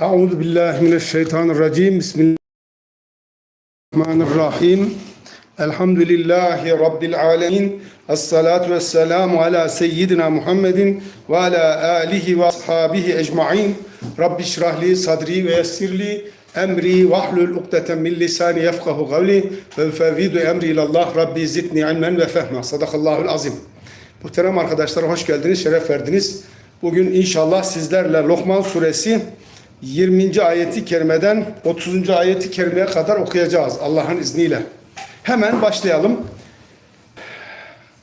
Euzu billahi mineşşeytanirracim. Bismillahirrahmanirrahim. Elhamdülillahi rabbil alamin. Essalatu vesselamu ala seyyidina Muhammedin ve ala alihi ve ashabihi ecmaîn. Rabbi şrah li sadri ve yessirli emri vahlul ukdeten min lisani yefkahu kavli ve fevvidu emri ilallah. Rabbi zidni ilmen ve fehma. Sadakallahul azim. Muhterem arkadaşlar hoş geldiniz, şeref verdiniz. Bugün inşallah sizlerle Lokman suresi 20. ayeti kerimeden 30. ayeti kerimeye kadar okuyacağız Allah'ın izniyle. Hemen başlayalım.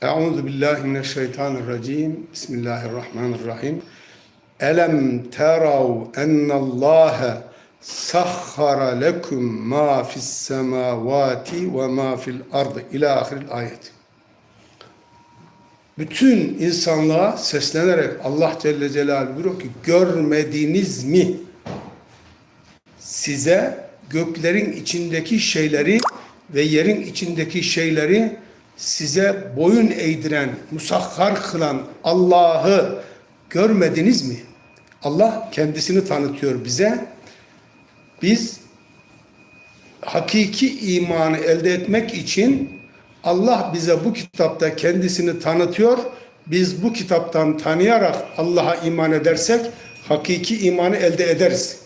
Euzu billahi mineşşeytanirracim. Bismillahirrahmanirrahim. Elem terav ennallâhe sahhara lekum ma fis semavati ve ma fil ardı ila ahiril ayet. Bütün insanlığa seslenerek Allah Celle Celaluhu buyuruyor ki görmediniz mi? Size göklerin içindeki şeyleri ve yerin içindeki şeyleri size boyun eğdiren, musakhar kılan Allah'ı görmediniz mi? Allah kendisini tanıtıyor bize. Biz hakiki imanı elde etmek için Allah bize bu kitapta kendisini tanıtıyor. Biz bu kitaptan tanıyarak Allah'a iman edersek hakiki imanı elde ederiz.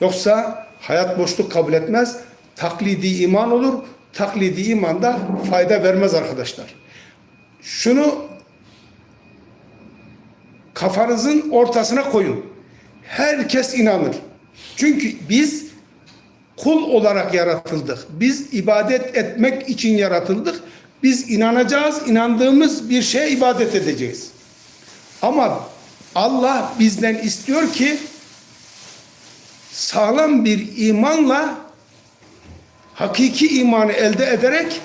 Yoksa hayat boşluk kabul etmez. Taklidi iman olur. Taklidi iman da fayda vermez arkadaşlar. Şunu kafanızın ortasına koyun. Herkes inanır. Çünkü biz kul olarak yaratıldık. Biz ibadet etmek için yaratıldık. Biz inanacağız, inandığımız bir şeye ibadet edeceğiz. Ama Allah bizden istiyor ki sağlam bir imanla hakiki imanı elde ederek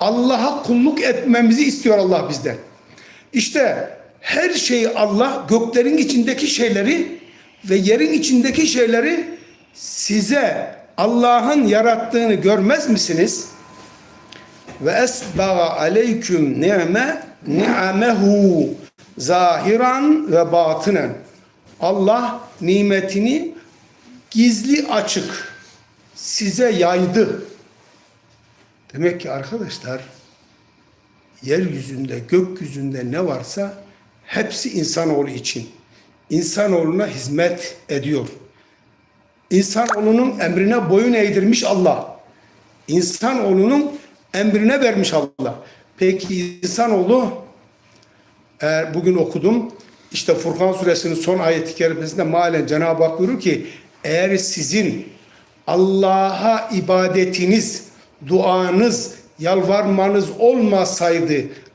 Allah'a kulluk etmemizi istiyor Allah bizden. İşte her şeyi Allah göklerin içindeki şeyleri ve yerin içindeki şeyleri size Allah'ın yarattığını görmez misiniz? Ve esbaga aleyküm ni'me ni'amehu zahiran ve batınen. Allah nimetini gizli açık size yaydı. Demek ki arkadaşlar yeryüzünde, gökyüzünde ne varsa hepsi insanoğlu için. İnsanoğluna hizmet ediyor. İnsanoğlunun emrine boyun eğdirmiş Allah. İnsanoğlunun emrine vermiş Allah. Peki insanoğlu eğer bugün okudum işte Furkan suresinin son ayeti kerimesinde malen Cenab-ı Hak buyurur ki eğer sizin Allah'a ibadetiniz, duanız, yalvarmanız olmasaydı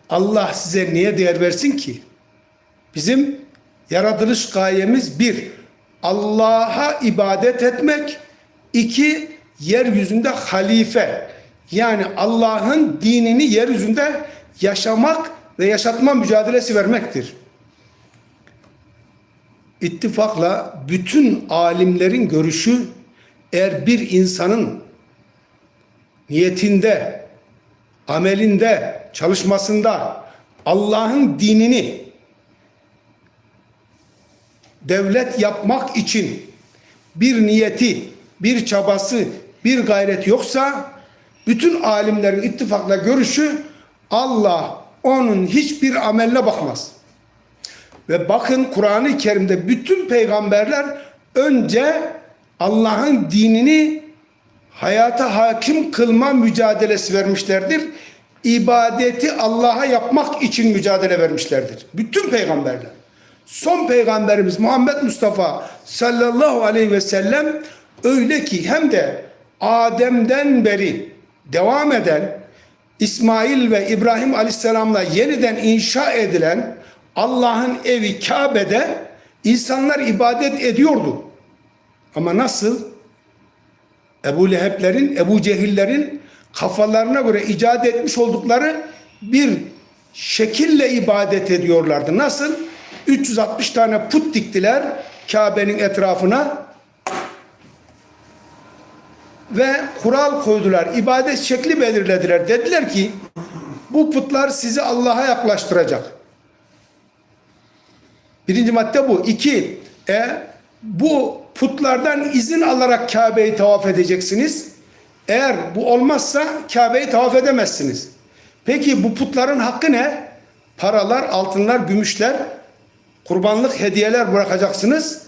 Allah size niye değer versin ki? Bizim yaratılış gayemiz bir, Allah'a ibadet etmek, iki, yeryüzünde halife, yani Allah'ın dinini yeryüzünde yaşamak ve yaşatma mücadelesi vermektir. İttifakla bütün alimlerin görüşü eğer bir insanın niyetinde, amelinde, çalışmasında Allah'ın dinini devlet yapmak için bir niyeti, bir çabası, bir gayret yoksa bütün alimlerin ittifakla görüşü Allah onun hiçbir ameline bakmaz. Ve bakın Kur'an-ı Kerim'de bütün peygamberler önce Allah'ın dinini hayata hakim kılma mücadelesi vermişlerdir. İbadeti Allah'a yapmak için mücadele vermişlerdir. Bütün peygamberler. Son peygamberimiz Muhammed Mustafa sallallahu aleyhi ve sellem öyle ki hem de Adem'den beri devam eden İsmail ve İbrahim aleyhisselamla yeniden inşa edilen Allah'ın evi Kabe'de insanlar ibadet ediyordu. Ama nasıl? Ebu Leheb'lerin, Ebu Cehillerin kafalarına göre icat etmiş oldukları bir şekille ibadet ediyorlardı. Nasıl? 360 tane put diktiler Kabe'nin etrafına ve kural koydular. İbadet şekli belirlediler. Dediler ki bu putlar sizi Allah'a yaklaştıracak. Birinci madde bu. İki, e, bu putlardan izin alarak Kabe'yi tavaf edeceksiniz. Eğer bu olmazsa Kabe'yi tavaf edemezsiniz. Peki bu putların hakkı ne? Paralar, altınlar, gümüşler, kurbanlık hediyeler bırakacaksınız.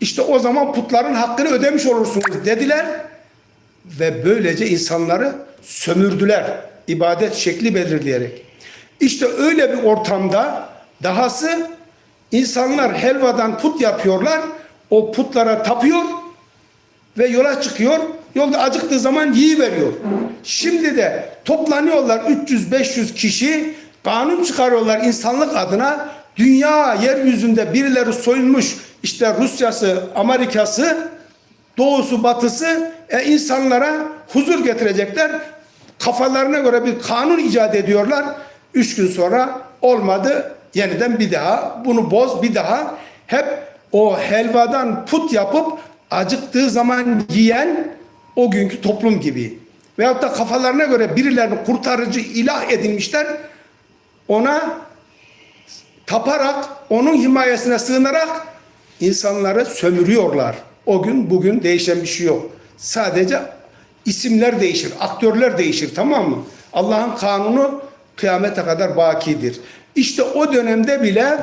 İşte o zaman putların hakkını ödemiş olursunuz dediler ve böylece insanları sömürdüler ibadet şekli belirleyerek. İşte öyle bir ortamda dahası insanlar helvadan put yapıyorlar. O putlara tapıyor ve yola çıkıyor. Yolda acıktığı zaman yiyiveriyor. Şimdi de toplanıyorlar 300-500 kişi kanun çıkarıyorlar insanlık adına. Dünya yeryüzünde birileri soyulmuş işte Rusya'sı, Amerika'sı, doğusu, batısı e, insanlara huzur getirecekler. Kafalarına göre bir kanun icat ediyorlar. Üç gün sonra olmadı. Yeniden bir daha bunu boz bir daha. Hep o helvadan put yapıp acıktığı zaman yiyen o günkü toplum gibi. Veyahut da kafalarına göre birilerini kurtarıcı ilah edinmişler. Ona taparak, onun himayesine sığınarak insanları sömürüyorlar. O gün bugün değişen bir şey yok. Sadece isimler değişir, aktörler değişir tamam mı? Allah'ın kanunu kıyamete kadar bakidir. İşte o dönemde bile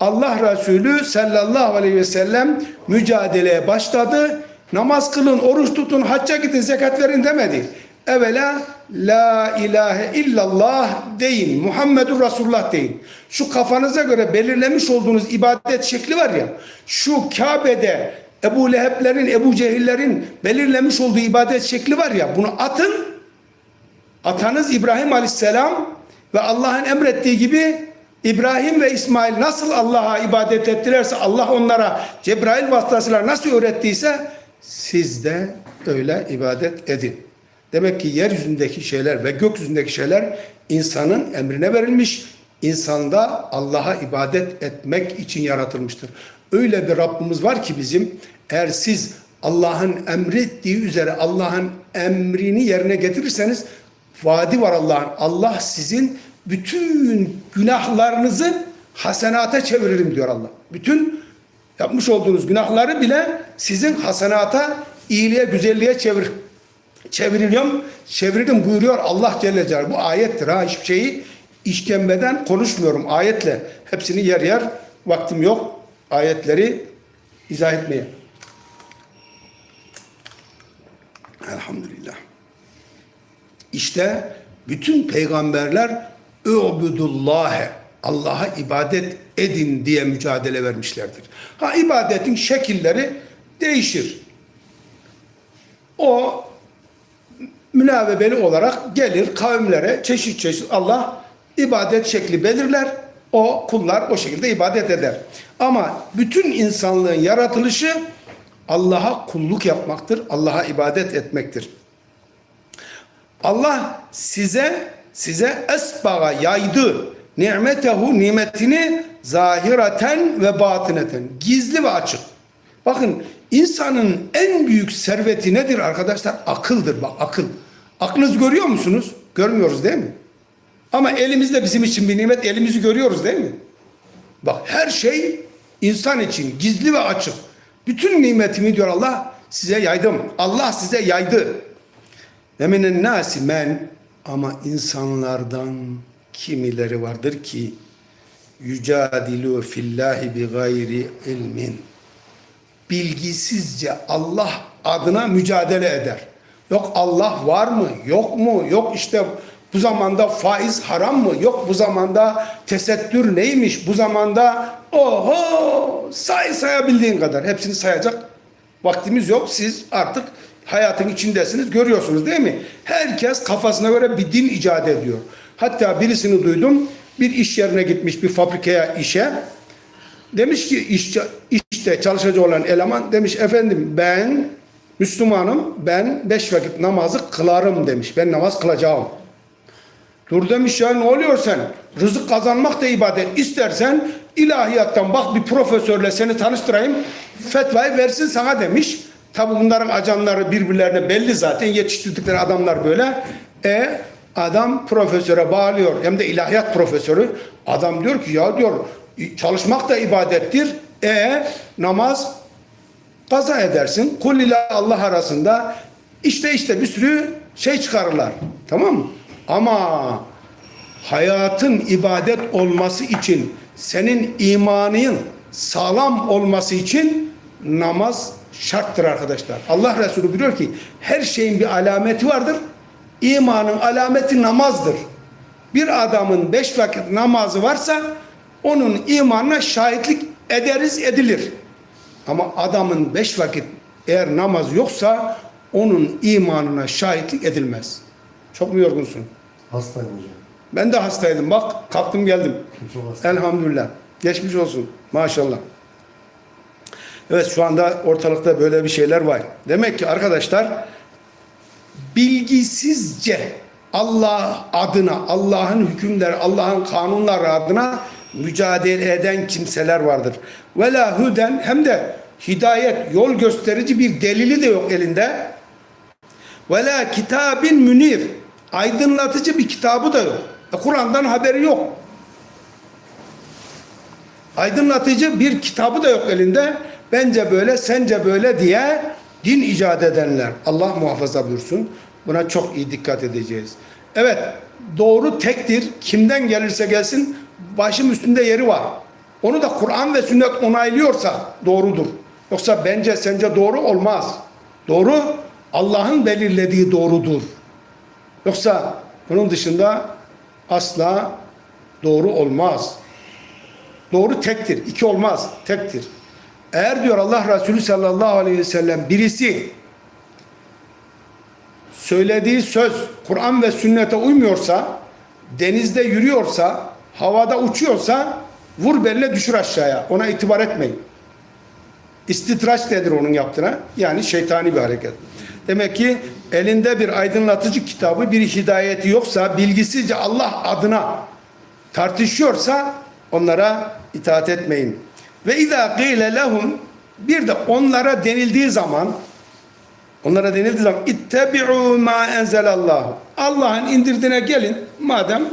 Allah Resulü sallallahu aleyhi ve sellem mücadeleye başladı. Namaz kılın, oruç tutun, hacca gidin, zekat verin demedi. Evvela la ilahe illallah deyin. Muhammedur Resulullah deyin. Şu kafanıza göre belirlemiş olduğunuz ibadet şekli var ya. Şu Kabe'de Ebu Leheb'lerin, Ebu Cehil'lerin belirlemiş olduğu ibadet şekli var ya. Bunu atın. Atanız İbrahim Aleyhisselam ve Allah'ın emrettiği gibi İbrahim ve İsmail nasıl Allah'a ibadet ettilerse Allah onlara Cebrail vasıtasıyla nasıl öğrettiyse siz de öyle ibadet edin. Demek ki yeryüzündeki şeyler ve gökyüzündeki şeyler insanın emrine verilmiş. İnsanda Allah'a ibadet etmek için yaratılmıştır. Öyle bir Rabbimiz var ki bizim eğer siz Allah'ın emrettiği üzere Allah'ın emrini yerine getirirseniz vaadi var Allah'ın. Allah sizin bütün günahlarınızı hasenata çeviririm diyor Allah. Bütün yapmış olduğunuz günahları bile sizin hasenata, iyiliğe, güzelliğe çevir çevriliyorum, çeviririm buyuruyor Allah Celle Celaluhu. Bu ayettir ha hiçbir şeyi işkembeden konuşmuyorum ayetle. Hepsini yer yer vaktim yok ayetleri izah etmeye. Elhamdülillah. İşte bütün peygamberler Übudullâhe Allah'a ibadet edin diye mücadele vermişlerdir. Ha ibadetin şekilleri değişir. O münavebeli olarak gelir kavimlere çeşit çeşit Allah ibadet şekli belirler. O kullar o şekilde ibadet eder. Ama bütün insanlığın yaratılışı Allah'a kulluk yapmaktır. Allah'a ibadet etmektir. Allah size size esbaga yaydı nimetehu nimetini zahireten ve batineten gizli ve açık. Bakın insanın en büyük serveti nedir arkadaşlar? Akıldır bak akıl. Aklınızı görüyor musunuz? Görmüyoruz değil mi? Ama elimizde bizim için bir nimet elimizi görüyoruz değil mi? Bak her şey insan için gizli ve açık. Bütün nimetimi diyor Allah size yaydım. Allah size yaydı. Ve minen nasi men ama insanlardan kimileri vardır ki yücadilu fillahi bi gayri ilmin bilgisizce Allah adına mücadele eder. Yok Allah var mı? Yok mu? Yok işte bu zamanda faiz haram mı? Yok bu zamanda tesettür neymiş? Bu zamanda oho say sayabildiğin kadar hepsini sayacak vaktimiz yok. Siz artık hayatın içindesiniz görüyorsunuz değil mi? Herkes kafasına göre bir din icat ediyor. Hatta birisini duydum bir iş yerine gitmiş bir fabrikaya işe. Demiş ki iş, işte çalışacak olan eleman demiş efendim ben Müslümanım ben beş vakit namazı kılarım demiş. Ben namaz kılacağım. Dur demiş ya ne oluyor sen? Rızık kazanmak da ibadet. İstersen ilahiyattan bak bir profesörle seni tanıştırayım. Fetvayı versin sana demiş. Tabi bunların ajanları birbirlerine belli zaten yetiştirdikleri adamlar böyle. E adam profesöre bağlıyor hem de ilahiyat profesörü. Adam diyor ki ya diyor çalışmak da ibadettir. E namaz kaza edersin. Kul ile Allah arasında işte işte bir sürü şey çıkarırlar. Tamam mı? Ama hayatın ibadet olması için senin imanın sağlam olması için namaz şarttır arkadaşlar. Allah Resulü biliyor ki her şeyin bir alameti vardır. İmanın alameti namazdır. Bir adamın beş vakit namazı varsa onun imanına şahitlik ederiz edilir. Ama adamın beş vakit eğer namaz yoksa onun imanına şahitlik edilmez. Çok mu yorgunsun? Hastayım hocam. Ben de hastaydım bak kalktım geldim. Elhamdülillah. Geçmiş olsun. Maşallah. Evet şu anda ortalıkta böyle bir şeyler var. Demek ki arkadaşlar bilgisizce Allah adına, Allah'ın hükümleri, Allah'ın kanunları adına mücadele eden kimseler vardır. Ve la huden hem de hidayet, yol gösterici bir delili de yok elinde. Ve la kitabin münir. Aydınlatıcı bir kitabı da yok. E, Kur'an'dan haberi yok. Aydınlatıcı bir kitabı da yok elinde. Bence böyle, sence böyle diye din icat edenler. Allah muhafaza buyursun. Buna çok iyi dikkat edeceğiz. Evet, doğru tektir. Kimden gelirse gelsin başım üstünde yeri var. Onu da Kur'an ve sünnet onaylıyorsa doğrudur. Yoksa bence sence doğru olmaz. Doğru Allah'ın belirlediği doğrudur. Yoksa bunun dışında asla doğru olmaz. Doğru tektir. iki olmaz. Tektir. Eğer diyor Allah Resulü sallallahu aleyhi ve sellem birisi söylediği söz Kur'an ve sünnete uymuyorsa, denizde yürüyorsa, havada uçuyorsa vur beline düşür aşağıya. Ona itibar etmeyin. İstitraç nedir onun yaptığına? Yani şeytani bir hareket. Demek ki elinde bir aydınlatıcı kitabı, bir hidayeti yoksa, bilgisizce Allah adına tartışıyorsa onlara itaat etmeyin. Ve izâ gîle lehum bir de onlara denildiği zaman onlara denildiği zaman ittebi'u ma enzelallahu. Allah'ın indirdiğine gelin madem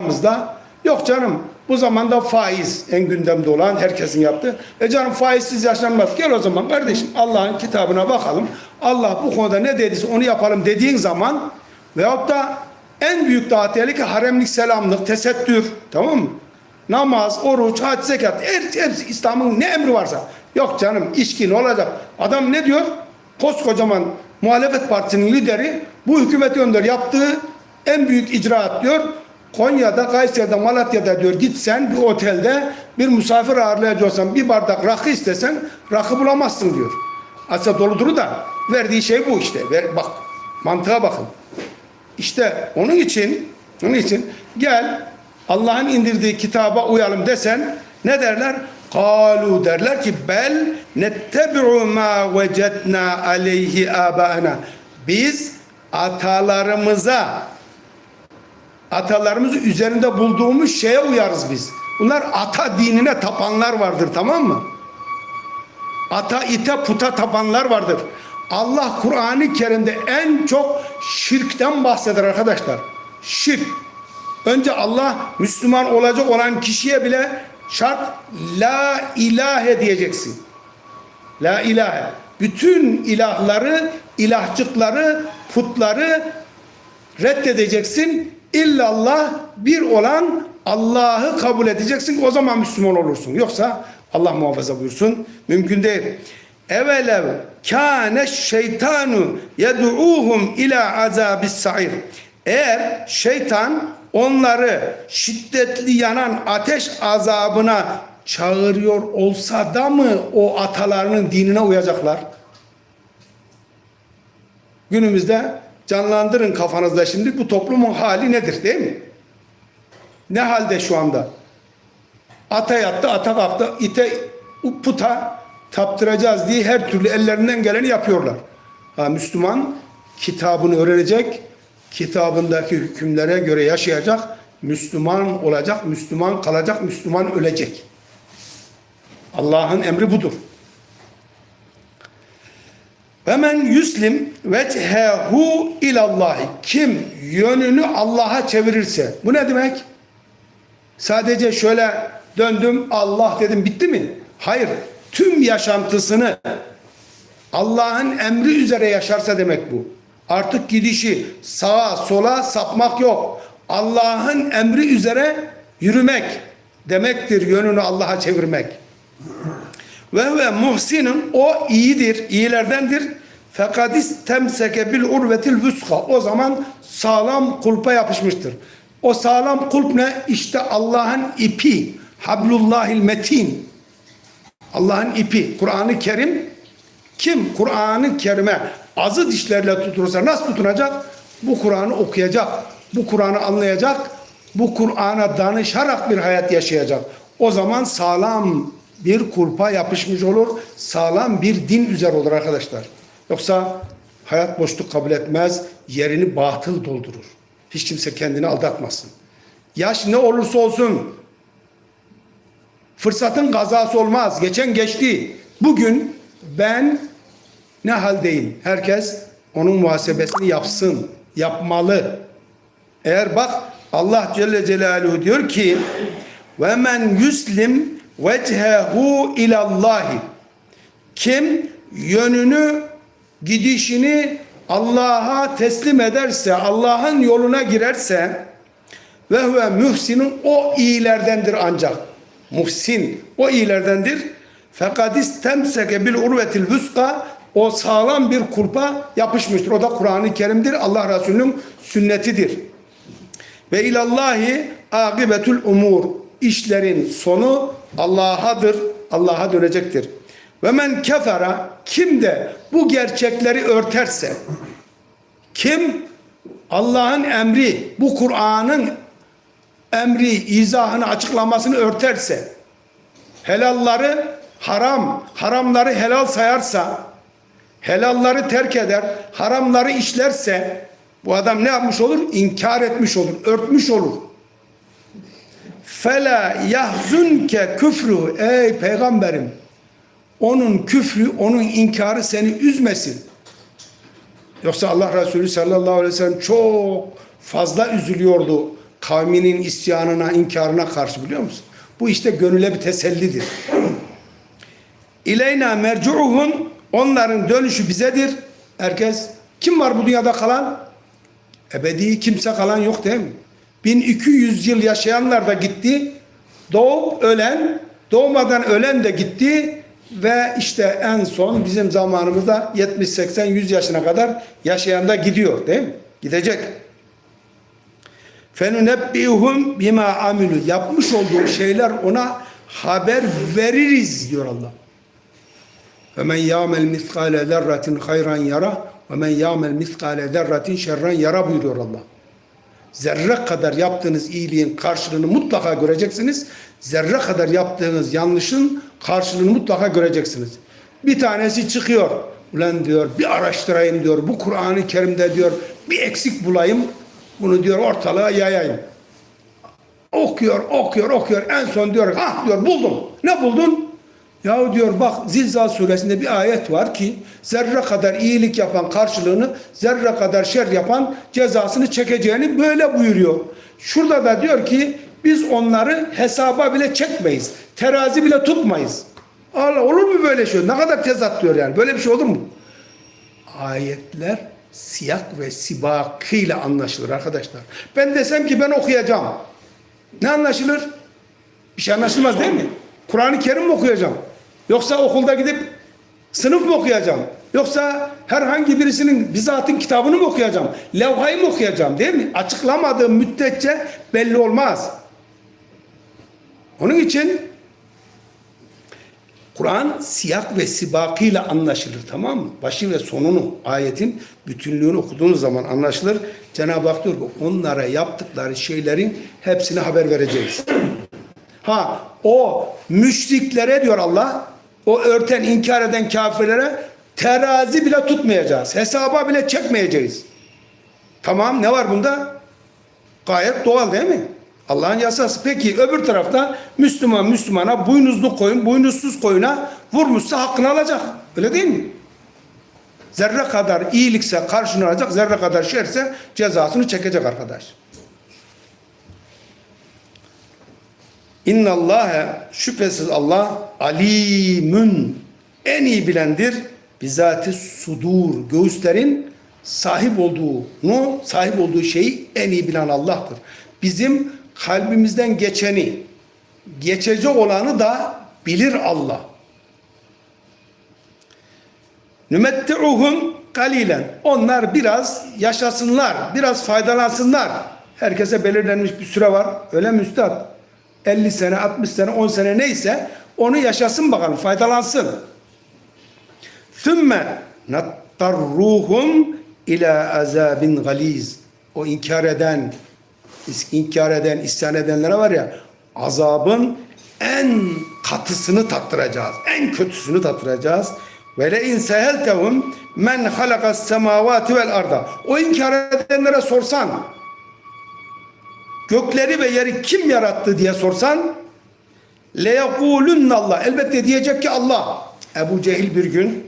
aramızda yok canım bu zamanda faiz en gündemde olan herkesin yaptığı. E canım faizsiz yaşanmaz. Gel o zaman kardeşim Allah'ın kitabına bakalım. Allah bu konuda ne dediyse onu yapalım dediğin zaman veyahut da en büyük daha tehlike haremlik selamlık, tesettür tamam mı? Namaz, oruç, hac, zekat hepsi, hepsi İslam'ın ne emri varsa. Yok canım içki ne olacak? Adam ne diyor? Koskocaman muhalefet partisinin lideri bu hükümet önder yaptığı en büyük icraat diyor. Konya'da, Kayseri'de, Malatya'da diyor gitsen bir otelde bir misafir ağırlayacaksan bir bardak rakı istesen rakı bulamazsın diyor. Aslında dolu duru da verdiği şey bu işte. Ver, bak mantığa bakın. İşte onun için onun için gel Allah'ın indirdiği kitaba uyalım desen ne derler? Kalu derler ki bel nettebi'u ma vecedna aleyhi abaena. Biz atalarımıza atalarımız üzerinde bulduğumuz şeye uyarız biz. Bunlar ata dinine tapanlar vardır tamam mı? Ata ite puta tapanlar vardır. Allah Kur'an-ı Kerim'de en çok şirkten bahseder arkadaşlar. Şirk. Önce Allah Müslüman olacak olan kişiye bile şart la ilahe diyeceksin. La ilahe. Bütün ilahları, ilahçıkları, putları reddedeceksin. İllallah bir olan Allah'ı kabul edeceksin. O zaman Müslüman olursun. Yoksa Allah muhafaza buyursun. Mümkün değil. Evelev kâne şeytanu yed'uhum ila azabis sa'ir. Eğer şeytan onları şiddetli yanan ateş azabına çağırıyor olsa da mı o atalarının dinine uyacaklar? Günümüzde canlandırın kafanızda şimdi bu toplumun hali nedir değil mi? Ne halde şu anda? Ata yattı, ata kalktı, ite puta taptıracağız diye her türlü ellerinden geleni yapıyorlar. Ha, Müslüman kitabını öğrenecek, kitabındaki hükümlere göre yaşayacak, Müslüman olacak, Müslüman kalacak, Müslüman ölecek. Allah'ın emri budur. Ve men yuslim vechehu ilallahi. Kim yönünü Allah'a çevirirse. Bu ne demek? Sadece şöyle döndüm Allah dedim bitti mi? Hayır. Tüm yaşantısını Allah'ın emri üzere yaşarsa demek bu. Artık gidişi sağa sola sapmak yok. Allah'ın emri üzere yürümek demektir yönünü Allah'a çevirmek. Ve ve muhsinin o iyidir, iyilerdendir. Fakat istemseke bil urvetil vuska. O zaman sağlam kulpa yapışmıştır. O sağlam kulp ne? İşte Allah'ın ipi. Hablullahil metin. Allah'ın ipi. Kur'an-ı Kerim kim Kur'an-ı Kerim'e azı dişlerle tutursa nasıl tutunacak? Bu Kur'an'ı okuyacak. Bu Kur'an'ı anlayacak. Bu Kur'an'a danışarak bir hayat yaşayacak. O zaman sağlam bir kulpa yapışmış olur. Sağlam bir din üzere olur arkadaşlar. Yoksa hayat boşluk kabul etmez. Yerini batıl doldurur. Hiç kimse kendini aldatmasın. Yaş ne olursa olsun Fırsatın kazası olmaz. Geçen geçti. Bugün ben ne haldeyim? Herkes onun muhasebesini yapsın. Yapmalı. Eğer bak Allah Celle Celaluhu diyor ki ve men yuslim vechehu ilallahi kim yönünü gidişini Allah'a teslim ederse Allah'ın yoluna girerse ve huve mühsinin o iyilerdendir ancak. Muhsin o iyilerdendir. Fakat istemseke bil urvetil vuska o sağlam bir kurpa yapışmıştır. O da Kur'an-ı Kerim'dir. Allah Resulü'nün sünnetidir. Ve ilallahi akibetül umur. İşlerin sonu Allah'adır. Allah'a dönecektir. Ve men kefera kim de bu gerçekleri örterse kim Allah'ın emri bu Kur'an'ın emri, izahını, açıklamasını örterse, helalları haram, haramları helal sayarsa, helalları terk eder, haramları işlerse, bu adam ne yapmış olur? İnkar etmiş olur, örtmüş olur. Fela yahzunke küfrü ey peygamberim onun küfrü, onun inkarı seni üzmesin. Yoksa Allah Resulü sallallahu aleyhi ve sellem çok fazla üzülüyordu kavminin isyanına, inkarına karşı biliyor musun? Bu işte gönüle bir tesellidir. İleyna mercuuhum onların dönüşü bizedir. Herkes kim var bu dünyada kalan? Ebedi kimse kalan yok değil mi? 1200 yıl yaşayanlar da gitti. Doğup ölen, doğmadan ölen de gitti ve işte en son bizim zamanımızda 70 80 100 yaşına kadar yaşayan da gidiyor değil mi? Gidecek. Fenünebbihum bima amilu. Yapmış olduğu şeyler ona haber veririz diyor Allah. Ve men ya'mel miskale zerratin hayran yara ve men ya'mel miskale zerratin şerran yara buyuruyor Allah. Zerre kadar yaptığınız iyiliğin karşılığını mutlaka göreceksiniz. Zerre kadar yaptığınız yanlışın karşılığını mutlaka göreceksiniz. Bir tanesi çıkıyor. Ulan diyor bir araştırayım diyor. Bu Kur'an-ı Kerim'de diyor bir eksik bulayım. Bunu diyor ortalığa yayayım. Okuyor, okuyor, okuyor. En son diyor, ah diyor buldum. Ne buldun? Ya diyor bak Zilzal suresinde bir ayet var ki zerre kadar iyilik yapan karşılığını zerre kadar şer yapan cezasını çekeceğini böyle buyuruyor. Şurada da diyor ki biz onları hesaba bile çekmeyiz. Terazi bile tutmayız. Allah olur mu böyle şey? Ne kadar tezat diyor yani. Böyle bir şey olur mu? Ayetler siyak ve sibakıyla anlaşılır arkadaşlar. Ben desem ki ben okuyacağım. Ne anlaşılır? Bir şey anlaşılmaz değil mi? Kur'an-ı Kerim mi okuyacağım? Yoksa okulda gidip sınıf mı okuyacağım? Yoksa herhangi birisinin bizatın kitabını mı okuyacağım? Levhayı mı okuyacağım değil mi? Açıklamadığım müddetçe belli olmaz. Onun için Kur'an siyak ve sibakıyla anlaşılır tamam mı? Başı ve sonunu ayetin bütünlüğünü okuduğunuz zaman anlaşılır. Cenab-ı Hak diyor ki onlara yaptıkları şeylerin hepsini haber vereceğiz. Ha o müşriklere diyor Allah o örten inkar eden kafirlere terazi bile tutmayacağız. Hesaba bile çekmeyeceğiz. Tamam ne var bunda? Gayet doğal değil mi? Allah'ın yasası. Peki öbür tarafta Müslüman Müslümana boynuzlu koyun, boynuzsuz koyuna vurmuşsa hakkını alacak. Öyle değil mi? Zerre kadar iyilikse karşını alacak, zerre kadar şerse cezasını çekecek arkadaş. İnnallâhe şüphesiz Allah alimün en iyi bilendir, bizati sudur göğüslerin sahip olduğunu, sahip olduğu şeyi en iyi bilen Allah'tır. Bizim kalbimizden geçeni, geçecek olanı da bilir Allah. Nümetti'uhum kalilen. Onlar biraz yaşasınlar, biraz faydalansınlar. Herkese belirlenmiş bir süre var. Öyle mi üstad? 50 sene, 60 sene, 10 sene neyse onu yaşasın bakalım, faydalansın. Thümme nattarruhum ila azabin galiz. O inkar eden, inkar eden, isyan edenlere var ya azabın en katısını tattıracağız. En kötüsünü tattıracağız. Ve le in seheltehum men halakas semavati vel arda. O inkar edenlere sorsan gökleri ve yeri kim yarattı diye sorsan leyekulunna Allah. Elbette diyecek ki Allah. Ebu Cehil bir gün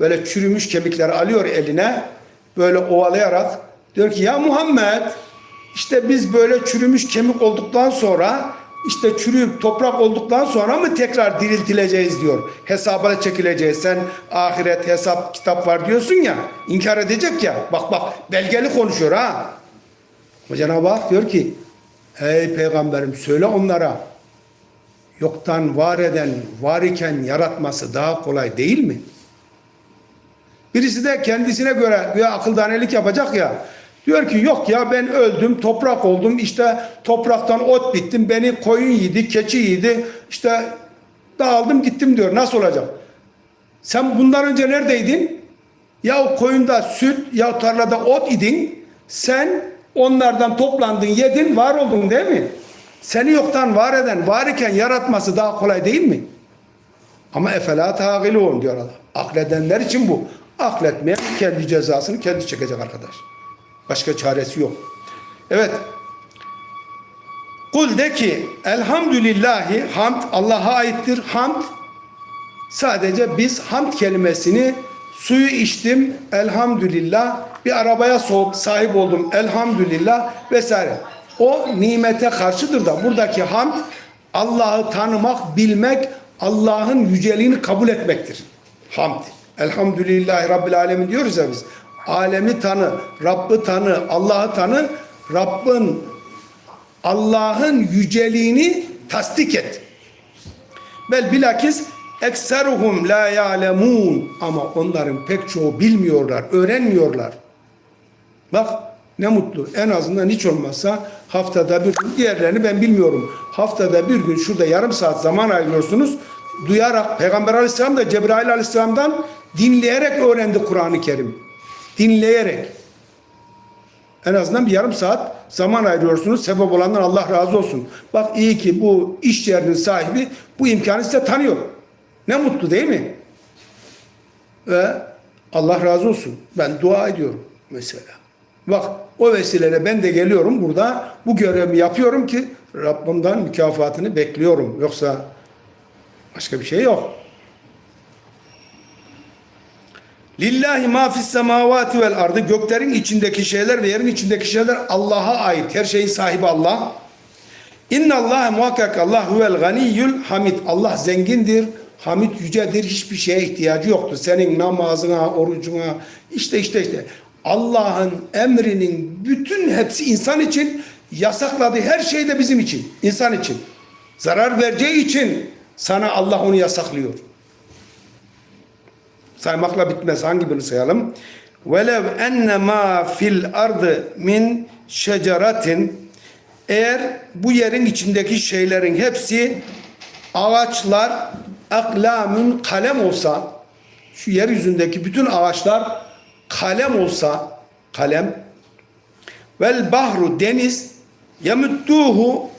böyle çürümüş kemikleri alıyor eline böyle ovalayarak diyor ki ya Muhammed işte biz böyle çürümüş kemik olduktan sonra işte çürüyüp toprak olduktan sonra mı tekrar diriltileceğiz diyor. Hesaba çekileceğiz. Sen ahiret hesap kitap var diyorsun ya. inkar edecek ya. Bak bak belgeli konuşuyor ha. Ama Cenab-ı Hak diyor ki Ey peygamberim söyle onlara yoktan var eden var iken yaratması daha kolay değil mi? Birisi de kendisine göre bir akıldanelik yapacak ya. Diyor ki yok ya ben öldüm toprak oldum işte topraktan ot bittim beni koyun yedi keçi yedi işte dağıldım gittim diyor nasıl olacak? Sen bundan önce neredeydin? Ya koyunda süt ya tarlada ot idin sen onlardan toplandın yedin var oldun değil mi? Seni yoktan var eden var iken yaratması daha kolay değil mi? Ama efela tağilun diyor Allah. Akledenler için bu. Akletmeyen kendi cezasını kendi çekecek arkadaş. Başka çaresi yok. Evet. Kul de ki elhamdülillahi hamd Allah'a aittir. Hamd sadece biz hamd kelimesini suyu içtim elhamdülillah bir arabaya soğuk sahip oldum elhamdülillah vesaire. O nimete karşıdır da buradaki hamd Allah'ı tanımak, bilmek, Allah'ın yüceliğini kabul etmektir. Hamd. Elhamdülillahi Rabbil Alemin diyoruz ya biz. Alemi tanı, Rabb'ı tanı, Allah'ı tanı, Rabb'ın Allah'ın yüceliğini tasdik et. Bel bilakis ekseruhum la ya'lemun ama onların pek çoğu bilmiyorlar, öğrenmiyorlar. Bak ne mutlu. En azından hiç olmazsa haftada bir gün diğerlerini ben bilmiyorum. Haftada bir gün şurada yarım saat zaman ayırıyorsunuz. Duyarak Peygamber Aleyhisselam da Cebrail Aleyhisselam'dan dinleyerek öğrendi Kur'an-ı Kerim. Dinleyerek. En azından bir yarım saat zaman ayırıyorsunuz. Sebep olandan Allah razı olsun. Bak iyi ki bu iş yerinin sahibi bu imkanı size tanıyor. Ne mutlu değil mi? Ve Allah razı olsun. Ben dua ediyorum mesela. Bak o vesileyle ben de geliyorum burada bu görevimi yapıyorum ki Rabbimden mükafatını bekliyorum. Yoksa başka bir şey yok. Lillahi ma fis semavati vel ardı göklerin içindeki şeyler ve yerin içindeki şeyler Allah'a ait. Her şeyin sahibi Allah. İnna Allah muhakkak Allah huvel ganiyyul hamid. Allah zengindir, hamid yücedir. Hiçbir şeye ihtiyacı yoktur. Senin namazına, orucuna işte işte işte. Allah'ın emrinin bütün hepsi insan için yasakladığı her şey de bizim için, insan için. Zarar vereceği için sana Allah onu yasaklıyor. Saymakla bitmez. Hangi birini sayalım? Velev enne ma fil ardı min şeceratin eğer bu yerin içindeki şeylerin hepsi ağaçlar aklamün kalem olsa şu yeryüzündeki bütün ağaçlar kalem olsa kalem vel bahru deniz yemuttuhu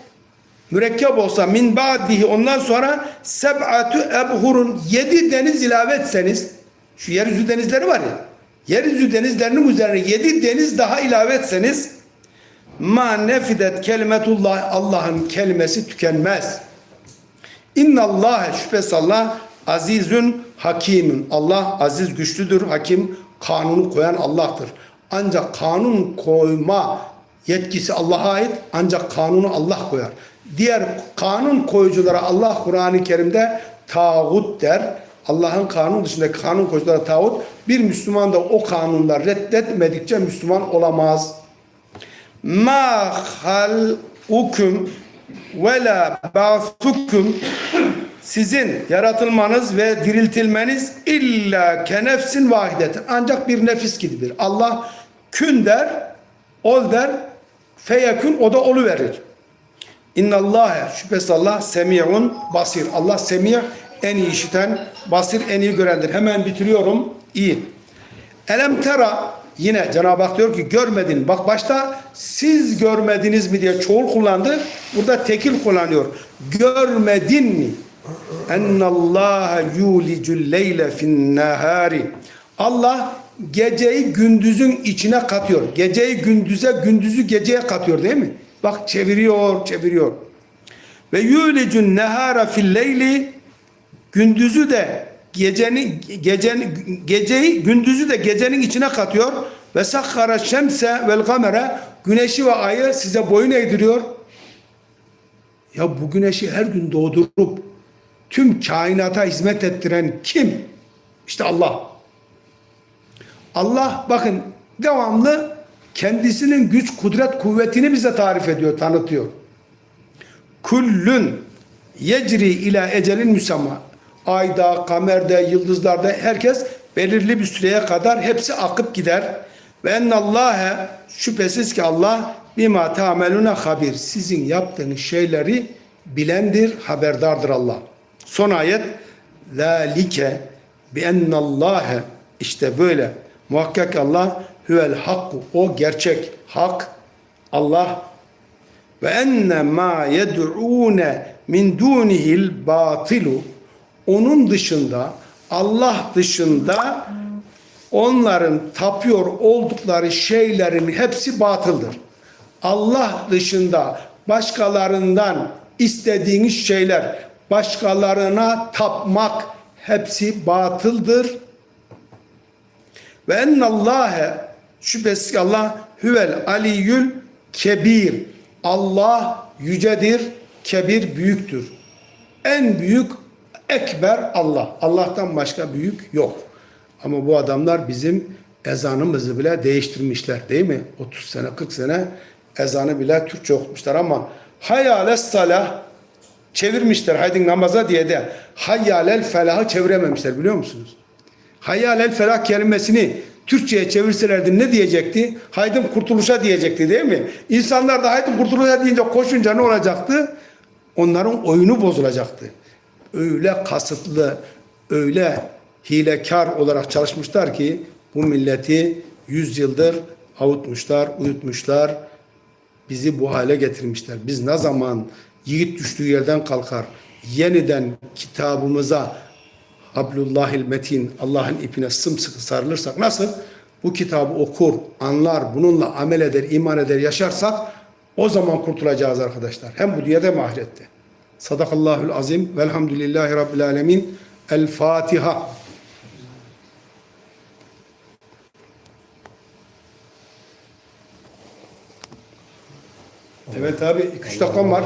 mürekkep olsa min ba'dihi ondan sonra seb'atu ebhurun yedi deniz ilave etseniz şu yeryüzü denizleri var ya yeryüzü denizlerinin üzerine yedi deniz daha ilave etseniz ma nefidet kelimetullah Allah'ın kelimesi tükenmez. İnna Allah şüphesiz Allah azizün hakimin. Allah aziz güçlüdür, hakim kanunu koyan Allah'tır. Ancak kanun koyma yetkisi Allah'a ait ancak kanunu Allah koyar. Diğer kanun koyuculara Allah Kur'an-ı Kerim'de tağut der. Allah'ın kanun dışındaki kanun koyduğu tağut bir Müslüman da o kanunları reddetmedikçe Müslüman olamaz. Ma hal'ukum ve la ba'thukum sizin yaratılmanız ve diriltilmeniz illa kenefsin vahidetin. Ancak bir nefis gibidir. Allah kün der, ol der, feyekün o da olu verir. İnnallâhe şüphesiz Allah semi'un basir. Allah semi' en iyi işiten, basir en iyi görendir. Hemen bitiriyorum. İyi. Elem tera yine Cenab-ı Hak diyor ki görmedin. Bak başta siz görmediniz mi diye çoğul kullandı. Burada tekil kullanıyor. Görmedin mi? Ennallâhe yulicul leyle fin nehâri. Allah geceyi gündüzün içine katıyor. Geceyi gündüze, gündüzü geceye katıyor değil mi? Bak çeviriyor, çeviriyor. Ve yulicun nehara fil leyli gündüzü de gecenin gecenin geceyi gündüzü de gecenin içine katıyor ve sakhara şemse vel kamera güneşi ve ayı size boyun eğdiriyor. Ya bu güneşi her gün doğdurup tüm kainata hizmet ettiren kim? İşte Allah. Allah bakın devamlı kendisinin güç, kudret, kuvvetini bize tarif ediyor, tanıtıyor. Kullun yecri ila ecelin müsamma. Ayda, kamerde, yıldızlarda herkes belirli bir süreye kadar hepsi akıp gider. Ve ennallâhe şüphesiz ki Allah bima tameluna habir. Sizin yaptığınız şeyleri bilendir, haberdardır Allah. Son ayet zâlike bi ennallâhe işte böyle. Muhakkak Allah huvel hakku. O gerçek hak Allah. Ve enne ma yed'ûne min dunihil batilu onun dışında Allah dışında onların tapıyor oldukları şeylerin hepsi batıldır. Allah dışında başkalarından istediğiniz şeyler başkalarına tapmak hepsi batıldır. Ve ennallâhe şüphesiz Allah huvel aliyyül kebir. Allah yücedir, kebir büyüktür. En büyük ekber Allah. Allah'tan başka büyük yok. Ama bu adamlar bizim ezanımızı bile değiştirmişler değil mi? 30 sene 40 sene ezanı bile Türkçe okutmuşlar ama hayales salah çevirmişler haydi namaza diye de hayyalel felahı çevirememişler biliyor musunuz? Hayyalel felah kelimesini Türkçe'ye çevirselerdi ne diyecekti? Haydın kurtuluşa diyecekti değil mi? İnsanlar da haydın kurtuluşa deyince koşunca ne olacaktı? Onların oyunu bozulacaktı. Öyle kasıtlı, öyle hilekar olarak çalışmışlar ki bu milleti yüz yıldır avutmuşlar, uyutmuşlar, bizi bu hale getirmişler. Biz ne zaman yiğit düştüğü yerden kalkar, yeniden kitabımıza Hablullahil metin Allah'ın ipine sımsıkı sarılırsak nasıl? Bu kitabı okur, anlar, bununla amel eder, iman eder, yaşarsak o zaman kurtulacağız arkadaşlar. Hem bu dünyada hem ahirette. Sadakallahul azim. Velhamdülillahi Rabbil alemin. El Fatiha. Evet abi 2-3 dakikam var.